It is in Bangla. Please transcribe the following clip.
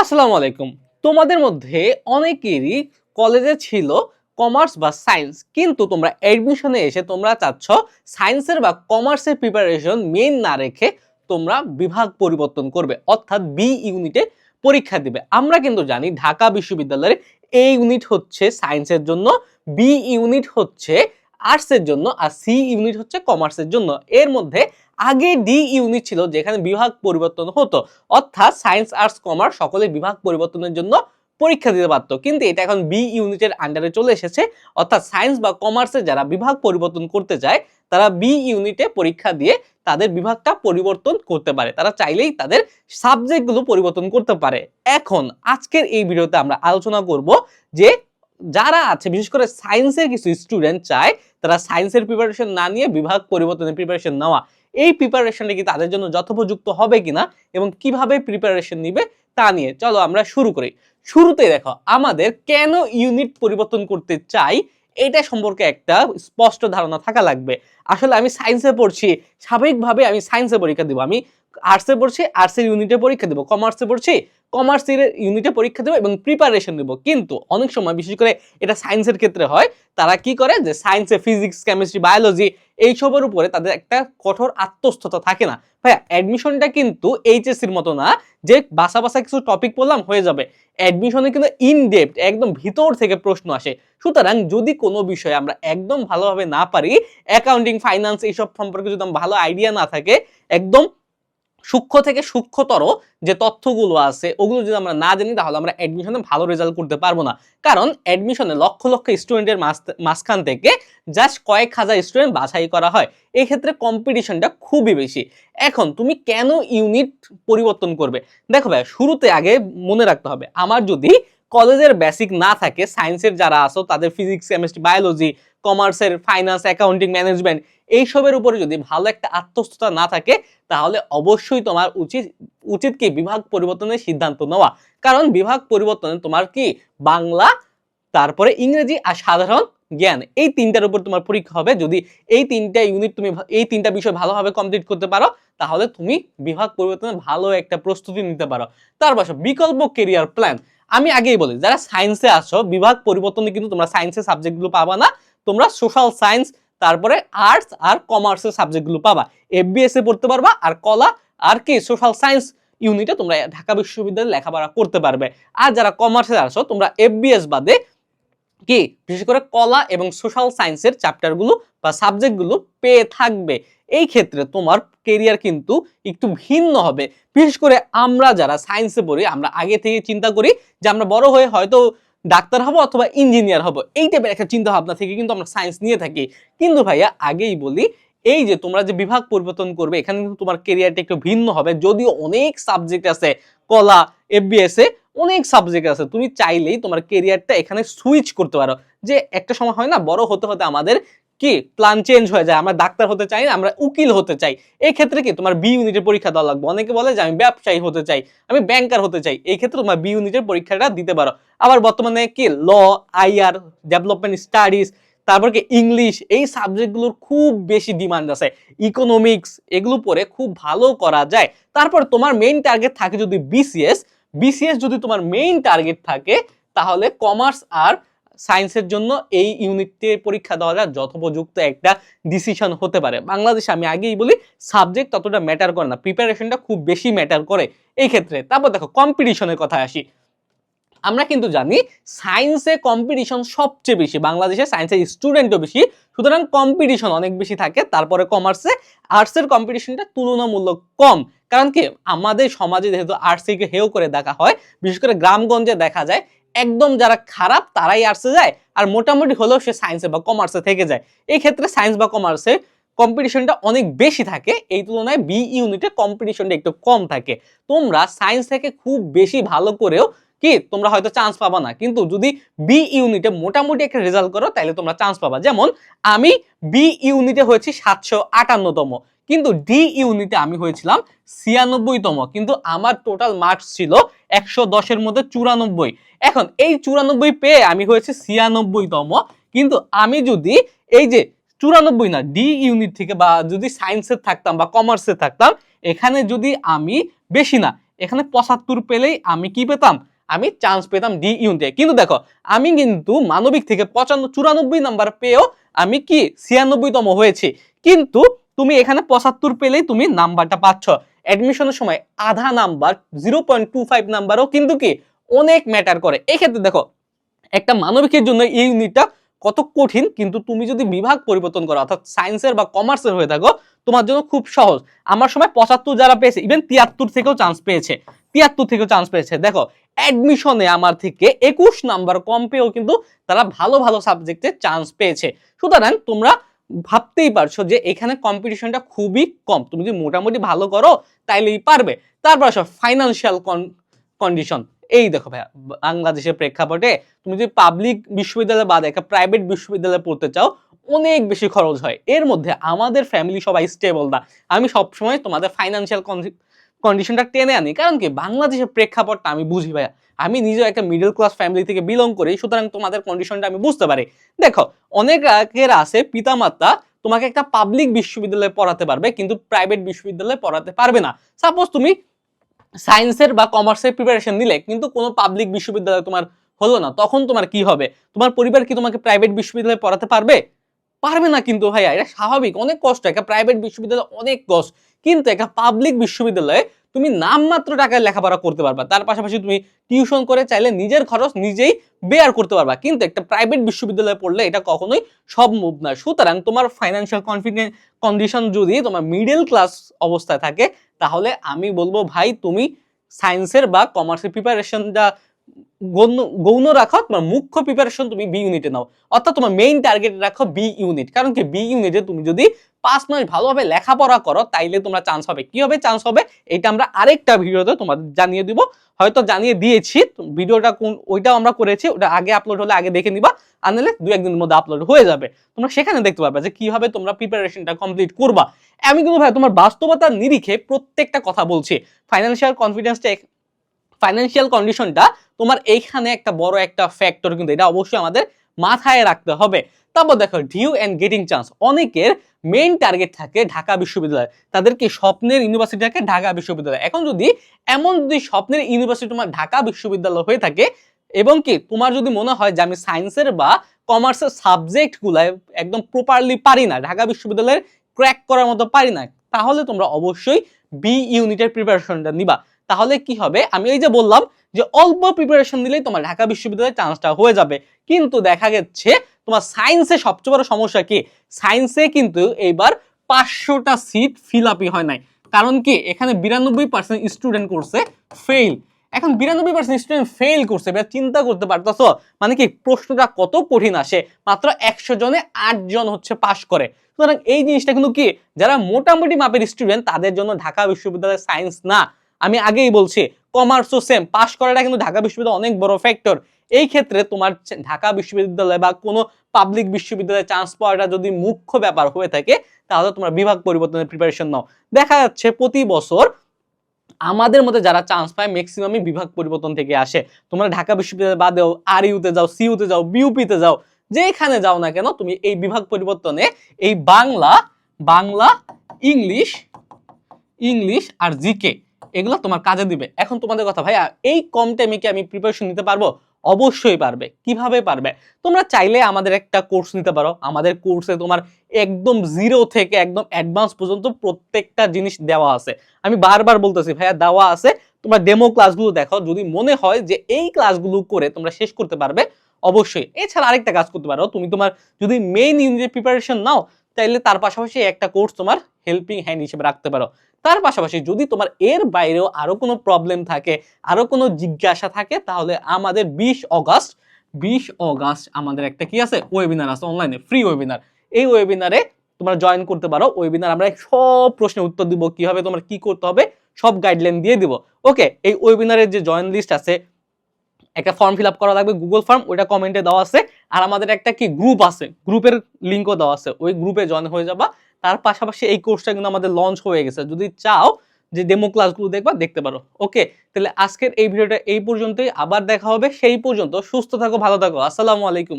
আসসালামু আলাইকুম। তোমাদের মধ্যে অনেকেরই কলেজে ছিল কমার্স বা সায়েন্স কিন্তু তোমরা অ্যাডমিশনে এসে তোমরা চাচ্ছ সায়েন্সের বা কমার্সের প্রিপারেশন মেন না রেখে তোমরা বিভাগ পরিবর্তন করবে, অর্থাৎ বি ইউনিটে পরীক্ষা দিবে। আমরা কিন্তু জানি ঢাকা বিশ্ববিদ্যালয়ের এ ইউনিট হচ্ছে সায়েন্সের জন্য বি ইউনিট হচ্ছে আর্টসের জন্য, আর সি ইউনিট হচ্ছে কমার্সের জন্য। এর মধ্যে আগে ডি ইউনিট ছিল যেখানে বিভাগ পরিবর্তন হতো। অর্থাৎ সায়েন্স, আর্টস, কমার্স সকলে বিভাগ পরিবর্তনের জন্য পরীক্ষা দিতে পারতো। কিন্তু এটা এখন বি ইউনিটের আন্ডারে চলে এসেছে। অর্থাৎ সায়েন্স বা কমার্সে যারা বিভাগ পরিবর্তন করতে চায়, তারা বি ইউনিটে পরীক্ষা দিয়ে তাদের বিভাগটা পরিবর্তন করতে পারে। তারা চাইলেই তাদের সাবজেক্টগুলো পরিবর্তন করতে পারে। এখন আজকের এই ভিডিওতে আমরা আলোচনা করব যে যারা আছে, বিশেষ করে সায়েন্সের কিছু স্টুডেন্ট চায়, তারা সায়েন্সের প্রিপারেশন না নিয়ে বিভাগ পরিবর্তনের প্রিপারেশন নেওয়া। এই প্রিপারেশনটা কি তাদের জন্য যথোপযুক্ত হবে কিনা এবং কীভাবে প্রিপারেশন নিবে তা নিয়ে। চলো আমরা শুরু করি। শুরুতে দেখো, আমাদের কেন ইউনিট পরিবর্তন করতে চাই, এটা সম্পর্কে একটা স্পষ্ট ধারণা থাকা লাগবে। আসলে আমি সায়েন্সে পড়ছি, স্বাভাবিকভাবে আমি সায়েন্সে পরীক্ষা দিব। আমি আর্টসে পড়ছি আর্টসের ইউনিটে পরীক্ষা দেবো। কমার্সে পড়ছি কমার্সের ইউনিটে পরীক্ষা দেবো এবং প্রিপারেশন দেবো। কিন্তু অনেক সময়, বিশেষ করে এটা সায়েন্সের ক্ষেত্রে হয়, তারা কি করে যে সায়েন্সে ফিজিক্স কেমিস্ট্রি বায়োলজি এইসবের উপরে তাদের একটা কঠোর আত্মস্থতা থাকে না। ভাইয়া অ্যাডমিশনটা কিন্তু এইচএসসির মতো না, যে বাসা বাসা কিছু টপিক পড়লাম হয়ে যাবে। অ্যাডমিশনে কিন্তু ইন ডেপথ একদম ভিতর থেকে প্রশ্ন আসে। সুতরাং যদি কোনো বিষয়ে আমরা একদম ভালোভাবে না পারি অ্যাকাউন্টিং ফাইন্যান্স এইসব সম্পর্কে যদি ভালো আইডিয়া না থাকে, একদম সূক্ষ্ম থেকে সূক্ষ্মতর যে তথ্যগুলো আছে, ওগুলো যদি আমরা না জানি, তাহলে আমরা অ্যাডমিশনে ভালো রেজাল্ট করতে পারব না। কারণ অ্যাডমিশনে লক্ষ লক্ষ স্টুডেন্টের মাঝখান থেকে জাস্ট কয়েক হাজার স্টুডেন্ট বাছাই করা হয়। এক্ষেত্রে ক্ষেত্রে কম্পিটিশনটা খুবই বেশি। এখন তুমি কেন ইউনিট পরিবর্তন করবে? দেখো ভাই, শুরুতে আগে মনে রাখতে হবে, আমার যদি কলেজের বেসিক না থাকে সায়েন্সের যারা আসো তাদের ফিজিক্স কেমিস্ট্রি বায়োলজি কমার্সের ফাইন্যান্স অ্যাকাউন্টিং ম্যানেজমেন্ট এইসবের উপরে যদি ভালো একটা আত্মস্থতা না থাকে, তাহলে অবশ্যই তোমার উচিত উচিত কি? বিভাগ পরিবর্তনের সিদ্ধান্ত নেওয়া। কারণ বিভাগ পরিবর্তনে তোমার কি? বাংলা, তারপরে ইংরেজি আর সাধারণ জ্ঞান। এই তিনটার উপর তোমার পরীক্ষা হবে। যদি এই তিনটা ইউনিট তুমি এই তিনটা বিষয় ভালোভাবে কমপ্লিট করতে পারো, তাহলে তুমি বিভাগ পরিবর্তনে ভালো একটা প্রস্তুতি নিতে পারো। তার পাশে বিকল্প কেরিয়ার প্ল্যান আমি আগেই বলি, যারা সায়েন্সে আসো বিভাগ পরিবর্তনে কিন্তু তোমরা সায়েন্সের সাবজেক্টগুলো পাবা না, তোমরা সোশ্যাল সায়েন্স তারপরে আর্টস আর কমার্সের সাবজেক্টগুলো পাবা। এফবিএস এ পড়তে পারবা, আর কলা, আর কি সোশ্যাল সায়েন্স ইউনিটে তোমরা ঢাকা বিশ্ববিদ্যালয়ে লেখাপড়া করতে পারবে। আর যারা কমার্সে আসো তোমরা এফবিএস বাদে কি, বিশেষ করে কলা এবং সোশ্যাল সায়েন্সের চ্যাপ্টারগুলো বা সাবজেক্টগুলো পেয়ে থাকবে। এই ক্ষেত্রে তোমার কেরিয়ার কিন্তু একটু ভিন্ন হবে। বিশেষ করে আমরা যারা সায়েন্সে পড়ি, আমরা আগে থেকে চিন্তা করি যে আমরা বড় হয়ে হয়তো ডাক্তার হব অথবা ইঞ্জিনিয়ার হব। এই টাইপের একটা চিন্তা ভাবনা থেকে কিন্তু আমরা সায়েন্স নিয়ে থাকি। কিন্তু ভাইয়া, আগেই বলি, এই যে তোমরা যে বিভাগ পরিবর্তন করবে, এখানে কিন্তু তোমার কেরিয়ারটা একটু ভিন্ন হবে। যদিও অনেক সাবজেক্ট আছে, কলা এফবিএস এ অনেক সাবজেক্ট আছে। তুমি চাইলেই তোমার কেরিয়ারটা এখানে সুইচ করতে পারো। যে একটা সময় হয় না, বড় হতে হতে আমাদের কি? প্ল্যান চেঞ্জ হয়ে যায়। আমরা ডাক্তার হতে চাই না, আমরা উকিল হতে চাই। এই ক্ষেত্রে কি তোমার বি ইউনিটের পরীক্ষা দেওয়া লাগবে। অনেকে বলে যে, আমি ব্যবসায়ী হতে চাই, আমি ব্যাংকার হতে চাই। এই ক্ষেত্রে তোমার বি ইউনিটের পরীক্ষাটা দিতে পারো। আবার বর্তমানে কি? ল আইআর ডেভেলপমেন্ট স্টাডিজ তারপর কি? ইংলিশ এই সাবজেক্টগুলোর খুব বেশি ডিমান্ড আছে। ইকোনমিক্স এগুলো পড়ে খুব ভালো করা যায়। তারপর তোমার মেইন টার্গেট থাকে যদি বিসিএস বিসিএস যদি তোমার মেইন টার্গেট থাকে, তাহলে কমার্স আর সায়েন্সের জন্য এই ইউনিটে পরীক্ষা দেওয়াটা যথোপযুক্ত একটা ডিসিশন হতে পারে। বাংলাদেশে আমি আগেই বলি সাবজেক্ট ততটা ম্যাটার করে না প্রিপারেশনটা খুব বেশি ম্যাটার করে এই ক্ষেত্রে। তারপর দেখো কম্পিটিশনের কথা আসি। আমরা কিন্তু জানি সায়েন্সে কম্পিটিশন সবচেয়ে বেশি, বাংলাদেশে সায়েন্সের স্টুডেন্টও বেশি। সুতরাং কম্পিটিশন অনেক বেশি থাকে, তারপরে কমার্সে আর্টসের কম্পিটিশনটা তুলনামূলক কম। কারণ কি, আমাদের সমাজে যেহেতু আর্টসকে হেও করে দেখা হয়, বিশেষ করে গ্রামগঞ্জে দেখা যায় একদম যারা খারাপ তারাই আর্টসে যায়, আর মোটামুটি হলেও সে সায়েন্সে বা কমার্সে থেকে যায়। এই ক্ষেত্রে সায়েন্স বা কমার্সে কম্পিটিশনটা অনেক বেশি থাকে, এই তুলনায় বি ইউনিটে কম্পিটিশনটা একটু কম থাকে। তোমরা সায়েন্স থেকে খুব বেশি ভালো করেও কি, তোমরা হয়তো চান্স পাবা না। কিন্তু যদি বি ইউনিটে মোটামুটি একটা রেজাল্ট করো, তাহলে তোমরা চান্স পাবা। যেমন, আমি বি ইউনিটে হয়েছি সাতশো আটান্নতম। কিন্তু ডি ইউনিটে আমি হয়েছিলাম ছিয়ানব্বইতম, কিন্তু আমার টোটাল মার্কস ছিল একশো দশের মধ্যে চুরানব্বই। এখন এই চুরানব্বই পেয়ে আমি হয়েছি ছিয়ানব্বইতম, কিন্তু আমি যদি এই যে চুরানব্বই না ডি ইউনিট থেকে বা যদি সায়েন্সের থাকতাম বা কমার্সে থাকতাম, এখানে যদি আমি বেশি না, এখানে পঁচাত্তর পেলেই আমি কি পেতাম? আমি চান্স পেতাম ডি ইউনিটে কিন্তু দেখো, আমি কিন্তু মানবিক থেকে পঁচান্ন চুরানব্বই নাম্বার পেয়েও আমি কি ছিয়ানব্বইতম হয়েছি। কিন্তু তুমি এখানে পঁচাত্তর পেলেই তুমি নাম্বারটা পাচ্ছ। অ্যাডমিশনের সময় আধা number zero point two five নাম্বারও কিন্তু কি অনেক ম্যাটার করে। এক্ষেত্রে দেখো, একটা মানবিকের জন্য এই ইউনিটটা কত কঠিন, কিন্তু তুমি যদি বিভাগ পরিবর্তন করো, অর্থাৎ সায়েন্সের বা কমার্সের হয়ে থাকো, তোমার জন্য খুব সহজ। আমার সময় পঁচাত্তর যারা পেয়েছে ইভেন তিয়াত্তর থেকেও চান্স পেয়েছে। তিয়াত্তর থেকেও চান্স পেয়েছে। দেখো অ্যাডমিশনে আমার থেকে একুশ নাম্বার কম পেয়েও কিন্তু তারা ভালো ভালো সাবজেক্টে চান্স পেয়েছে। সুতরাং তোমরা ভাবতেই পারছ যে এখানে কম্পিটিশনটা খুবই কম। তুমি যদি মোটামুটি ভালো করো, তাইলেই পারবে। তারপর আসো ফাইন্যান্সিয়াল কন্ডিশন এই দেখো ভাইয়া, বাংলাদেশের প্রেক্ষাপটে তুমি যদি পাবলিক বিশ্ববিদ্যালয় বাদে একটা প্রাইভেট বিশ্ববিদ্যালয়ে পড়তে চাও, অনেক বেশি খরচ হয়। এর মধ্যে আমাদের ফ্যামিলি সবাই স্টেবল না। আমি সবসময় তোমাদের ফাইন্যান্সিয়াল কন্ডিশনটা টেনে আনি। কারণ কি? বাংলাদেশের প্রেক্ষাপটটা আমি বুঝি ভাইয়া। আমি নিজেও একটা মিডল ক্লাস ফ্যামিলি থেকে বিলং করি, সুতরাং তোমাদের কন্ডিশনটা আমি বুঝতে পারি। দেখো অনেকের আছে, পিতামাতা তোমাকে একটা পাবলিক বিশ্ববিদ্যালয়ে পড়াতে পারবে, কিন্তু প্রাইভেট বিশ্ববিদ্যালয়ে পড়াতে পারবে না। সাপোজ তুমি সায়েন্সের বা কমার্সের প্রিপারেশন নিলে, কিন্তু কোনো পাবলিক বিশ্ববিদ্যালয় তোমার হলো না, তখন তোমার কি হবে? তোমার পরিবার কি তোমাকে প্রাইভেট বিশ্ববিদ্যালয়ে পড়াতে পারবে? পারবে না কিন্তু ভাইয়া, এটা স্বাভাবিক, অনেক কষ্ট, একটা প্রাইভেট বিশ্ববিদ্যালয় অনেক কষ্ট। কিন্তু একটা পাবলিক বিশ্ববিদ্যালয়ে তুমি নামমাত্র টাকায় লেখাপড়া করতে পারবা। তার পাশাপাশি তুমি টিউশন করে চাইলে নিজের খরচ নিজেই বেয়ার করতে পারবা। কিন্তু একটা প্রাইভেট বিশ্ববিদ্যালয়ে পড়লে এটা কখনোই সম্ভব না। সুতরাং তোমার ফাইন্যান্সিয়াল কনফিডেন্স কন্ডিশন যদি তোমার মিডল ক্লাস অবস্থায় থাকে, তাহলে আমি বলব ভাই, তুমি সায়েন্সের বা কমার্সের প্রিপারেশনটা গৌণ রাখো তোমার মুখ্য প্রিপারেশন তুমি বি ইউনিটে নাও। অর্থাৎ তোমার মেইন টার্গেট রাখো বি ইউনিট কারণ কি বি ইউনিটে তুমি যদি পাঁচ মাস ভালোভাবে লেখাপড়া করো, তাইলে তোমরা চান্স হবে। কি হবে? চান্স হবে এটা আমরা আরেকটা ভিডিওতে তোমাদের জানিয়ে দিব। হয়তো জানিয়ে দিয়েছি, ভিডিওটা কোন ওইটাও আমরা করেছি, ওটা আগে আপলোড হলে আগে দেখে নিবা, আর নাহলে দু একদিনের মধ্যে আপলোড হয়ে যাবে। তোমরা সেখানে দেখতে পারবে যে কীভাবে তোমরা প্রিপারেশনটা কমপ্লিট করবা। আমি কিন্তু ভাই তোমার বাস্তবতার নিরিখে প্রত্যেকটা কথা বলছি। ফাইন্যান্সিয়াল কনফিডেন্সটা ফাইন্যান্সিয়াল কন্ডিশনটা তোমার এইখানে একটা বড় একটা ফ্যাক্টর কিন্তু এটা অবশ্যই আমাদের মাথায় রাখতে হবে। তারপর দেখো ডিউ অ্যান্ড গেটিং চান্স অনেকের মেইন টার্গেট থাকে ঢাকা বিশ্ববিদ্যালয়। তাদের কি স্বপ্নের ইউনিভার্সিটি থাকে ঢাকা বিশ্ববিদ্যালয়। এখন যদি এমন যদি স্বপ্নের ইউনিভার্সিটি তোমার ঢাকা বিশ্ববিদ্যালয় হয়ে থাকে এবং কি তোমার যদি মনে হয় যে আমি সায়েন্সের বা কমার্সের সাবজেক্টগুলো একদম প্রপারলি পারি না, ঢাকা বিশ্ববিদ্যালয়ের ক্র্যাক করার মতো পারি না, তাহলে তোমরা অবশ্যই বি ইউনিটের প্রিপারেশনটা নিবা। তাহলে কি হবে? আমি এই যে বললাম যে অল্প প্রিপারেশন দিলেই তোমার ঢাকা বিশ্ববিদ্যালয়ের চান্সটা হয়ে যাবে। কিন্তু দেখা গেছে তোমার সায়েন্সে সবচেয়ে বড় সমস্যা কি? সায়েন্সে কিন্তু এইবার পাঁচশোটা সিট ফিল আপই হয় নাই। কারণ কি? এখানে বিরানব্বই পার্সেন্ট স্টুডেন্ট করছে ফেল এখন বিরানব্বই পার্সেন্ট স্টুডেন্ট ফেল করছে, এবার চিন্তা করতে পারতেছো? মানে কি? প্রশ্নটা কত কঠিন আসে? মাত্র একশো জনে আট জন হচ্ছে পাশ করে। সুতরাং এই জিনিসটা কিন্তু কি? যারা মোটামুটি মাপের স্টুডেন্ট তাদের জন্য ঢাকা বিশ্ববিদ্যালয়ের সায়েন্স না। আমি আগেই বলছি কমার্সও সেম পাশ করাটা কিন্তু ঢাকা বিশ্ববিদ্যালয় অনেক বড় ফ্যাক্টর এই ক্ষেত্রে তোমার ঢাকা বিশ্ববিদ্যালয় বা কোনো পাবলিক বিশ্ববিদ্যালয়ে চান্স পাওয়াটা যদি মুখ্য ব্যাপার হয়ে থাকে, তাহলে তোমরা বিভাগ পরিবর্তনের প্রিপারেশন নাও। দেখা যাচ্ছে প্রতি বছর আমাদের মধ্যে যারা চান্স পায় ম্যাক্সিমামই বিভাগ পরিবর্তন থেকে আসে। তোমরা ঢাকা বিশ্ববিদ্যালয় বাদেও আর ইউতে যাও সিইউতে যাও বিউপিতে যাও, যেখানে যাও না কেন, তুমি এই বিভাগ পরিবর্তনে এই বাংলা বাংলা, ইংলিশ ইংলিশ আর জিকে এগুলো তোমার কাজে দিবে। এখন তোমাদের কথা, ভাইয়া, এই কম টাইমে কি আমি প্রিপারেশন নিতে পারব? অবশ্যই পারবে। কীভাবে পারবে? তোমরা চাইলে আমাদের একটা কোর্স নিতে পারো। আমাদের কোর্সে তোমার একদম জিরো থেকে একদম অ্যাডভান্স পর্যন্ত প্রত্যেকটা জিনিস দেওয়া আছে। আমি বারবার বলতেছি, ভাইয়া, দেওয়া আছে। তোমরা ডেমো ক্লাসগুলো দেখো। যদি মনে হয় যে এই ক্লাসগুলো করে তোমরা শেষ করতে পারবে, অবশ্যই। এছাড়া আরেকটা কাজ করতে পারো। তুমি তোমার যদি মেইন ইউনিটের প্রিপারেশন নাও, তাইলে তার পাশাপাশি একটা কোর্স তোমার হেল্পিং হ্যান্ড হিসেবে রাখতে পারো। তার পাশাপাশি যদি তোমার এর বাইরেও আরও কোনো প্রবলেম থাকে, আরও কোনো জিজ্ঞাসা থাকে, তাহলে আমাদের বিশ অগাস্ট বিশ অগাস্ট আমাদের একটা কি আছে? ওয়েবিনার আছে অনলাইনে ফ্রি ওয়েবিনার এই ওয়েবিনারে তোমরা জয়েন করতে পারো। ওয়েবিনার আমরা সব প্রশ্নের উত্তর দিব, কীভাবে তোমার কি করতে হবে, সব গাইডলাইন দিয়ে দিব। ওকে এই ওয়েবিনারের যে জয়েন লিস্ট আছে একটা ফর্ম ফিল করা লাগবে গুগল ফর্ম ওইটা কমেন্টে দেওয়া আছে। আর আমাদের একটা কি গ্রুপ আছে গ্রুপের লিঙ্কও দেওয়া আছে। ওই গ্রুপে জয়েন হয়ে যাবা। তার পাশাপাশি এই কোর্সটা কিন্তু আমাদের লঞ্চ হয়ে গেছে। যদি চাও যে ডেমো ক্লাসগুলো দেখবা, দেখতে পারো। ওকে তাহলে আজকের এই ভিডিওটা এই পর্যন্তই। আবার দেখা হবে সেই পর্যন্ত। সুস্থ থাকো, ভালো থাকো। আসসালামু আলাইকুম।